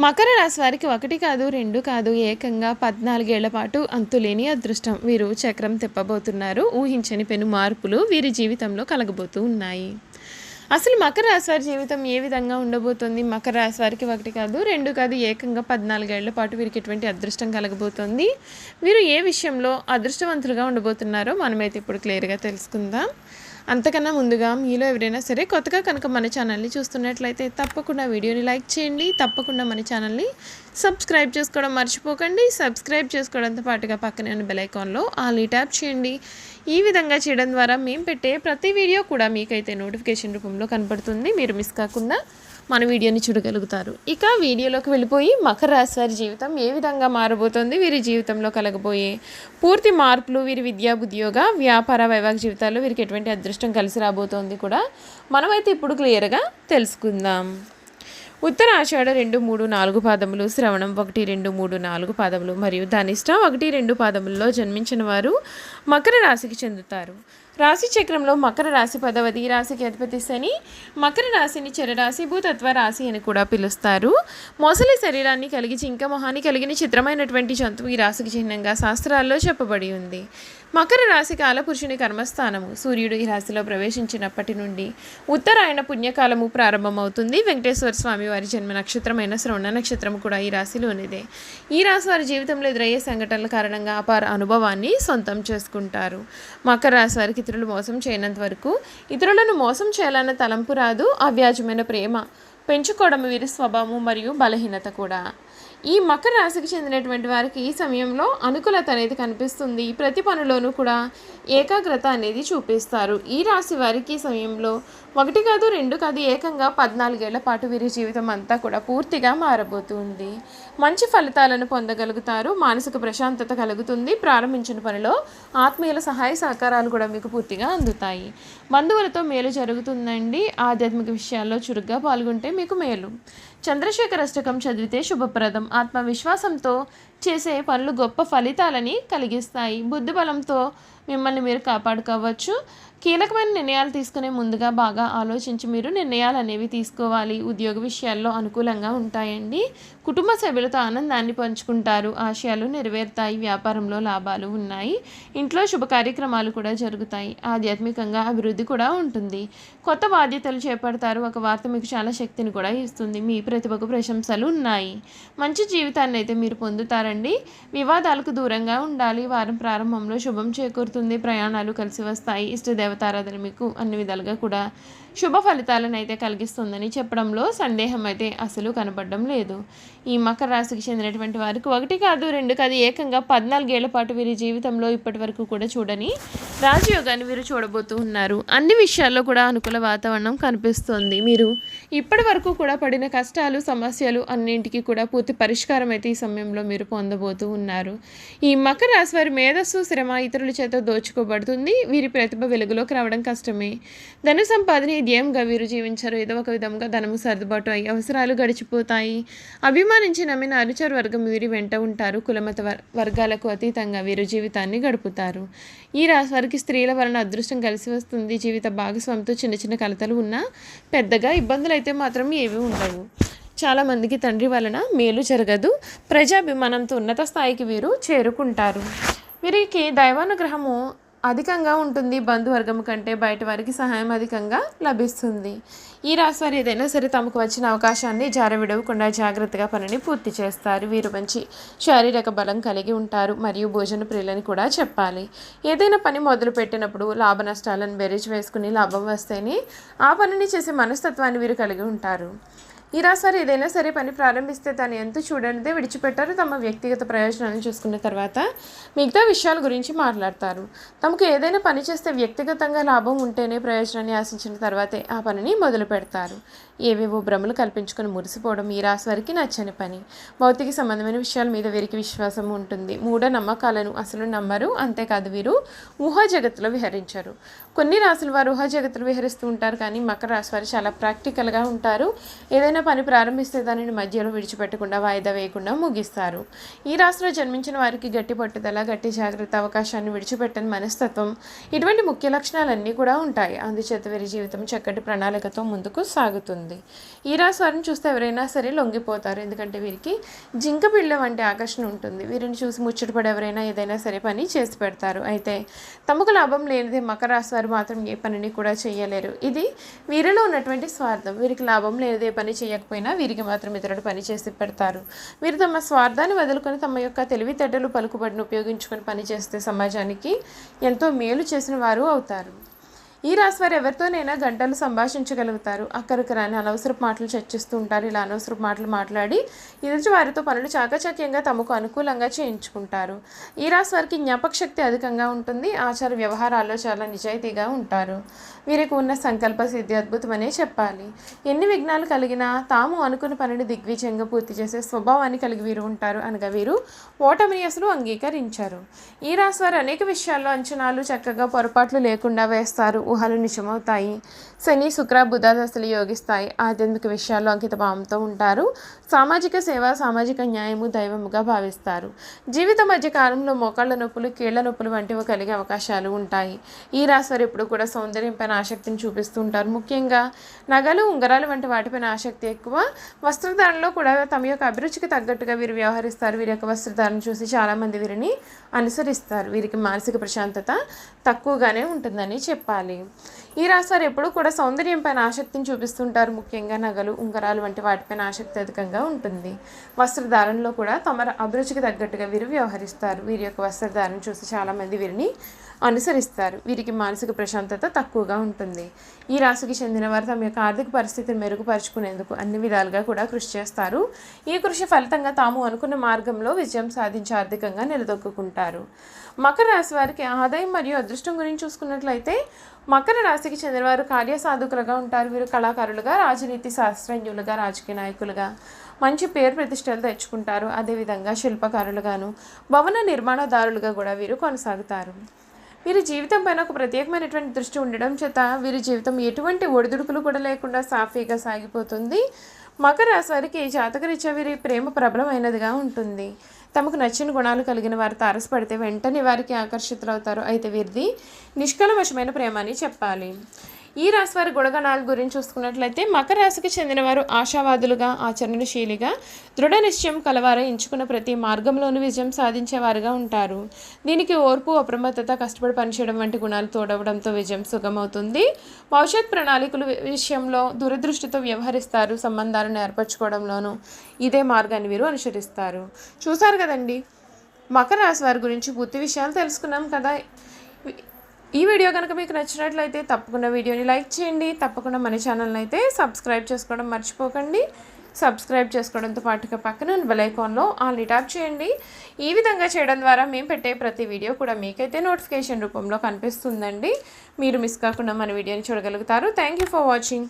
మకర రాశి వారికి ఒకటి కాదు రెండు కాదు ఏకంగా పద్నాలుగేళ్ళ పాటు అంతులేని అదృష్టం. వీరు చక్రం తిప్పబోతున్నారు. ఊహించని పెను మార్పులు వీరి జీవితంలో కలగబోతూ ఉన్నాయి. అసలు మకర రాశి వారి జీవితం ఏ విధంగా ఉండబోతుంది? మకర రాశి వారికి ఒకటి కాదు రెండు కాదు ఏకంగా పద్నాలుగేళ్ళ పాటు వీరికి ఎటువంటి అదృష్టం కలగబోతోంది? వీరు ఏ విషయంలో అదృష్టవంతులుగా ఉండబోతున్నారో మనమైతే ఇప్పుడు క్లియర్గా తెలుసుకుందాం. అంతకన్నా ముందుగా మీలో ఎవరైనా సరే కొత్తగా కనుక మన ఛానల్ని చూస్తున్నట్లయితే తప్పకుండా వీడియోని లైక్ చేయండి. తప్పకుండా మన ఛానల్ని సబ్స్క్రైబ్ చేసుకోవడం మర్చిపోకండి. సబ్స్క్రైబ్ చేసుకోవడంతో పాటుగా పక్కనే ఉన్న బెలైకాన్లో ఆల్ ట్యాప్ చేయండి. ఈ విధంగా చేయడం ద్వారా మేము పెట్టే ప్రతి వీడియో కూడా మీకైతే నోటిఫికేషన్ రూపంలో కనపడుతుంది. మీరు మిస్ కాకుండా మన వీడియోని చూడగలుగుతారు. ఇక వీడియోలోకి వెళ్ళిపోయి మకర రాశి వారి జీవితం ఏ విధంగా మారబోతోంది? వీరి జీవితంలో కలగబోయే పూర్తి మార్పులు వీరి విద్యా ఉద్యోగ వ్యాపార వైవాహిక జీవితాల్లో వీరికి ఎటువంటి అదృష్టం కలిసి రాబోతోంది కూడా మనమైతే ఇప్పుడు క్లియర్గా తెలుసుకుందాం. ఉత్తర ఆషాఢ రెండు మూడు నాలుగు పాదములు శ్రవణం ఒకటి రెండు మూడు నాలుగు పాదములు మరియు ధనిష్ట ఒకటి రెండు పాదములలో జన్మించిన వారు మకర రాశికి చెందుతారు. రాశి చక్రంలో మకర రాశి పదవది ఈ రాశికి అధిపతి శని మకర రాశిని చెరరాశి భూతత్వ రాశి అని కూడా పిలుస్తారు. మొసలి శరీరాన్ని కలిగి చింక మొహాన్ని కలిగిన చిత్రమైనటువంటి జంతువు ఈ రాశికి చిహ్నంగా శాస్త్రాల్లో చెప్పబడి ఉంది. మకర రాశి కాలపురుషుని కర్మస్థానము. సూర్యుడు ఈ రాశిలో ప్రవేశించినప్పటి నుండి ఉత్తరాయణ పుణ్యకాలము ప్రారంభమవుతుంది. వెంకటేశ్వర స్వామి వారి జన్మ నక్షత్రమైన శ్రవణ నక్షత్రం కూడా ఈ రాశిలోనిదే. ఈ రాశి వారి జీవితంలో ఎదురయ్యే సంఘటనల కారణంగా అపార అనుభవాన్ని సొంతం చేసుకుంటారు. మకర రాశి వారికి ఇతరులు మోసం చేయనంత వరకు ఇతరులను మోసం చేయాలన్న తలంపు రాదు అవ్యాజమైన ప్రేమ. పెంచుకోవడం వీరి స్వభావం మరియు బలహీనత కూడా. ఈ మకర రాశికి చెందినటువంటి వారికి ఈ సమయంలో అనుకూలత అనేది కనిపిస్తుంది. ప్రతి పనిలోనూ కూడా ఏకాగ్రత అనేది చూపిస్తారు. ఈ రాశి వారికి ఈ సమయంలో ఒకటి కాదు రెండు కాదు ఏకంగా పద్నాలుగేళ్ళ పాటు వీరి జీవితం అంతా కూడా పూర్తిగా మారబోతుంది. మంచి ఫలితాలను పొందగలుగుతారు. మానసిక ప్రశాంతత కలుగుతుంది. ప్రారంభించిన పనిలో ఆత్మీయుల సహాయ సహకారాలు కూడా మీకు పూర్తిగా అందుతాయి. బంధువులతో మేలు జరుగుతుందండి. ఆధ్యాత్మిక విషయాల్లో చురుగ్గా పాల్గొంటే మీకు మేలు. చంద్రశేఖర అష్టకం చదివితే శుభప్రదం. ఆత్మవిశ్వాసంతో చేసే పనులు గొప్ప ఫలితాలని కలిగిస్తాయి. బుద్ధిబలంతో మిమ్మల్ని మీరు కాపాడుకోవచ్చు. కీలకమైన నిర్ణయాలు తీసుకునే ముందుగా బాగా ఆలోచించి మీరు నిర్ణయాలు అనేవి తీసుకోవాలి. ఉద్యోగ విషయాల్లో అనుకూలంగా ఉంటాయండి. కుటుంబ సభ్యులతో ఆనందాన్ని పంచుకుంటారు. ఆశయాలు నెరవేరుతాయి. వ్యాపారంలో లాభాలు ఉన్నాయి. ఇంట్లో శుభ కార్యక్రమాలు కూడా జరుగుతాయి. ఆధ్యాత్మికంగా అభివృద్ధి కూడా ఉంటుంది. కొత్త బాధ్యతలు చేపడతారు. ఒక వార్త మీకు చాలా శక్తిని కూడా ఇస్తుంది. మీ ప్రతిభకు ప్రశంసలు ఉన్నాయి. మంచి జీవితాన్ని అయితే మీరు పొందుతారండి. వివాదాలకు దూరంగా ఉండాలి. వారం ప్రారంభంలో శుభం చేకూరు చేకూరుతుంది ప్రయాణాలు కలిసి వస్తాయి. ఇష్ట దేవతారాధన మీకు అన్ని విధాలుగా కూడా శుభ ఫలితాలను అయితే కలిగిస్తుందని చెప్పడంలో సందేహం అయితే అసలు కనపడడం లేదు. ఈ మకర రాశికి చెందినటువంటి వారికి ఒకటి కాదు రెండు కాదు ఏకంగా పద్నాలుగేళ్ళ పాటు వీరి జీవితంలో ఇప్పటి వరకు కూడా చూడని రాజయోగాన్ని వీరు చూడబోతూ ఉన్నారు. అన్ని విషయాల్లో కూడా అనుకూల వాతావరణం కనిపిస్తుంది. మీరు ఇప్పటి వరకు కూడా పడిన కష్టాలు సమస్యలు అన్నింటికి కూడా పూర్తి పరిష్కారం అయితే ఈ సమయంలో మీరు పొందబోతూ ఉన్నారు. ఈ మకర రాశి వారి మేధస్సు శ్రమ ఇతరుల చేత దోచుకోబడుతుంది. వీరి ప్రతిభ వెలుగులోకి రావడం కష్టమే. ధన సంపాదన ధ్యేయంగా వీరు జీవించారు. ఏదో ఒక విధంగా ధనము సర్దుబాటు అయ్యి అవసరాలు గడిచిపోతాయి. అభిమానించి నమ్మిన అనుచర వర్గం వీరి వెంట ఉంటారు. కులమత వర్- వర్గాలకు అతీతంగా వీరు జీవితాన్ని గడుపుతారు. ఈ రాశి వారికి స్త్రీల వలన అదృష్టం కలిసి వస్తుంది. జీవిత భాగస్వామితో చిన్న చిన్న కలతలు ఉన్నా పెద్దగా ఇబ్బందులు అయితే మాత్రం ఏవి ఉండవు. చాలామందికి తండ్రి వలన మేలు జరగదు. ప్రజాభిమానంతో ఉన్నత స్థాయికి వీరు చేరుకుంటారు. వీరికి దైవానుగ్రహము అధికంగా ఉంటుంది బంధువర్గం కంటే బయట వారికి సహాయం అధికంగా లభిస్తుంది. ఈ రాశి వారు ఏదైనా సరే తమకు వచ్చిన అవకాశాన్ని జారవిడవకుండా జాగ్రత్తగా పనిని పూర్తి చేస్తారు. వీరు మంచి శారీరక బలం కలిగి ఉంటారు మరియు భోజన ప్రియులని కూడా చెప్పాలి. ఏదైనా పని మొదలు పెట్టినప్పుడు లాభ నష్టాలను బెరీజ్ వేసుకుని లాభం వస్తేనే ఆ పనిని చేసే మనస్తత్వాన్ని వీరు కలిగి ఉంటారు. ఈ రాశారు ఏదైనా సరే పని ప్రారంభిస్తే తను ఎంత చూడనిదే విడిచిపెట్టారు. తమ వ్యక్తిగత ప్రయోజనాలను చూసుకున్న తర్వాత మిగతా విషయాల గురించి మాట్లాడతారు. తమకు ఏదైనా పని చేస్తే వ్యక్తిగతంగా లాభం ఉంటేనే ప్రయోజనాన్ని ఆశించిన తర్వాతే ఆ పనిని మొదలు పెడతారు. ఏవేవో భ్రమలు కల్పించుకొని మురిసిపోవడం ఈ రాశి వారికి నచ్చని పని. భౌతిక సంబంధమైన విషయాల మీద వీరికి విశ్వాసం ఉంటుంది. మూఢ నమ్మకాలను అసలు నమ్మరు. అంతేకాదు వీరు ఊహా జగత్తులో విహరించరు. కొన్ని రాసుల వారు ఊహా జగత్తులో విహరిస్తూ ఉంటారు. కానీ మకర రాశి వారు చాలా ప్రాక్టికల్గా ఉంటారు. ఏదైనా పని ప్రారంభిస్తే దానిని మధ్యలో విడిచిపెట్టకుండా వాయిదా వేయకుండా ముగిస్తారు. ఈ రాశిలో జన్మించిన వారికి గట్టి పట్టుదల గట్టి జాగ్రత్త అవకాశాన్ని విడిచిపెట్టని మనస్తత్వం ఇటువంటి ముఖ్య లక్షణాలన్నీ కూడా ఉంటాయి. అందుచేత వీరి జీవితం చక్కటి ప్రణాళికతో ముందుకు సాగుతుంది. ఈ రాశి వారిని చూస్తే ఎవరైనా సరే లొంగిపోతారు. ఎందుకంటే వీరికి జింక పిల్ల వంటి ఆకర్షణ ఉంటుంది. వీరిని చూసి ముచ్చటపడి ఎవరైనా ఏదైనా సరే పని చేసి పెడతారు. అయితే తమకు లాభం లేనిదే మకర రాశి వారు మాత్రం ఏ పనిని కూడా చేయలేరు. ఇది వీరిలో ఉన్నటువంటి స్వార్థం. వీరికి లాభం లేనిదే పని చేయకపోయినా వీరికి మాత్రం ఇతరుడు పని చేసి పెడతారు. వీరు తమ స్వార్థాన్ని వదులుకొని తమ యొక్క తెలివితేటలు పలుకుబడిని ఉపయోగించుకొని పని చేస్తే సమాజానికి ఎంతో మేలు చేసిన వారు అవుతారు. ఈ రాశి వారు ఎవరితోనైనా గంటలు సంభాషించగలుగుతారు. అక్కడికి రాని అనవసరపు మాటలు చర్చిస్తూ ఉంటారు. ఇలా అనవసరపు మాటలు మాట్లాడి ఎదుటి వారితో పనులు చాకచక్యంగా తమకు అనుకూలంగా చేయించుకుంటారు. ఈ రాశి వారికి జ్ఞాపక శక్తి అధికంగా ఉంటుంది. ఆచార వ్యవహారాల్లో చాలా నిజాయితీగా ఉంటారు. వీరికి ఉన్న సంకల్ప సిద్ధి అద్భుతమనే చెప్పాలి. ఎన్ని విఘ్నాలు కలిగినా తాము అనుకున్న పనిని దిగ్విజయంగా పూర్తి చేసే స్వభావాన్ని కలిగి వీరు ఉంటారు అనగా వీరు ఓటమిని అసలు అంగీకరించారు. ఈ రాశి వారు అనేక విషయాల్లో అంచనాలు చక్కగా పొరపాట్లు లేకుండా వేస్తారు. ఊహలు నిజమవుతాయి శని శుక్ర బుధ దశలు యోగిస్తాయి. ఆధ్యాత్మిక విషయాల్లో అంకిత భావంతో ఉంటారు. సామాజిక సేవ సామాజిక న్యాయము దైవముగా భావిస్తారు. జీవిత మధ్య కాలంలో మోకాళ్ళ నొప్పులు కీళ్ళ నొప్పులు వంటివి కలిగే అవకాశాలు ఉంటాయి. ఈ రాశివారు ఎప్పుడు కూడా సౌందర్యంపైన ఆసక్తిని చూపిస్తూ ఉంటారు. ముఖ్యంగా నగలు ఉంగరాలు వంటి వాటిపైన ఆసక్తి ఎక్కువ. వస్త్రధారణలో కూడా తమ యొక్క అభిరుచికి తగ్గట్టుగా వీరు వ్యవహరిస్తారు. వీరి యొక్క వస్త్రధారణ చూసి చాలామంది వీరిని అనుసరిస్తారు. వీరికి మానసిక ప్రశాంతత తక్కువగానే ఉంటుందని చెప్పాలి. ఈ రాశివారు ఎప్పుడూ కూడా సౌందర్యం పైన ఆసక్తిని చూపిస్తుంటారు. ముఖ్యంగా నగలు ఉంగరాలు వంటి వాటిపైన ఆసక్తి అధికంగా ఉంటుంది. వస్త్రధారణలో కూడా తమ అభిరుచికి తగ్గట్టుగా వీరు వ్యవహరిస్తారు. వీరి యొక్క వస్త్రధారణ చూసి చాలామంది వీరిని అనుసరిస్తారు. వీరికి మానసిక ప్రశాంతత తక్కువగా ఉంటుంది. ఈ రాశికి చెందిన వారు తమ యొక్క ఆర్థిక పరిస్థితిని మెరుగుపరుచుకునేందుకు అన్ని విధాలుగా కూడా కృషి చేస్తారు. ఈ కృషి ఫలితంగా తాము అనుకున్న మార్గంలో విజయం సాధించి ఆర్థికంగా నిలదొక్కుంటారు మకర రాశి వారికి ఆదాయం మరియు అదృష్టం గురించి చూసుకున్నట్లయితే మకర రాశికి చెందినవారు కార్యసాధకులుగా ఉంటారు. వీరు కళాకారులుగా రాజనీతి శాస్త్రజ్ఞులుగా రాజకీయ నాయకులుగా మంచి పేరు ప్రతిష్టలు తెచ్చుకుంటారు. అదేవిధంగా శిల్పకారులుగాను భవన నిర్మాణదారులుగా కూడా వీరు కొనసాగుతారు. వీరి జీవితం పైన ఒక ప్రత్యేకమైనటువంటి దృష్టి ఉండడం చేత వీరి జీవితం ఎటువంటి ఒడిదుడుకులు కూడా లేకుండా సాఫీగా సాగిపోతుంది. మకర రాశి జాతకరీత్యా వీరి ప్రేమ ప్రబలమైనదిగా ఉంటుంది. తమకు నచ్చిన గుణాలు కలిగిన వారు తారసపడితే వెంటనే వారికి ఆకర్షితులవుతారు. అయితే వీరిది నిష్కలవశమైన ప్రేమ అని చెప్పాలి. ఈ రాశి వారి గుణగణాల గురించి చూసుకున్నట్లయితే మకర రాశికి చెందినవారు ఆశావాదులుగా ఆచరణశీలిగా దృఢ నిశ్చయం కలవారు ఎంచుకున్న ప్రతి మార్గంలోనూ విజయం సాధించేవారుగా ఉంటారు. దీనికి ఓర్పు అప్రమత్తత కష్టపడి పనిచేయడం వంటి గుణాలు తోడవడంతో విజయం సుగమవుతుంది. భవిష్యత్ ప్రణాళికల విషయంలో దురదృష్టితో వ్యవహరిస్తారు. సంబంధాలను ఏర్పరచుకోవడంలోనూ ఇదే మార్గాన్ని వీరు అనుసరిస్తారు. చూసారు కదండి? మకర రాశి వారి గురించి పూర్తి విషయాలు తెలుసుకున్నాం కదా. ఈ వీడియో కనుక మీకు నచ్చినట్లయితే తప్పకుండా వీడియోని లైక్ చేయండి. తప్పకుండా మన ఛానల్ని అయితే సబ్స్క్రైబ్ చేసుకోవడం మర్చిపోకండి. సబ్స్క్రైబ్ చేసుకోవడంతో పాటుగా పక్కన బెలైకాన్లో ఆల్ని ట్యాప్ చేయండి. ఈ విధంగా చేయడం ద్వారా మేము పెట్టే ప్రతి వీడియో కూడా మీకైతే నోటిఫికేషన్ రూపంలో కనిపిస్తుందండి. మీరు మిస్ కాకుండా మన వీడియోని చూడగలుగుతారు. Thank you for watching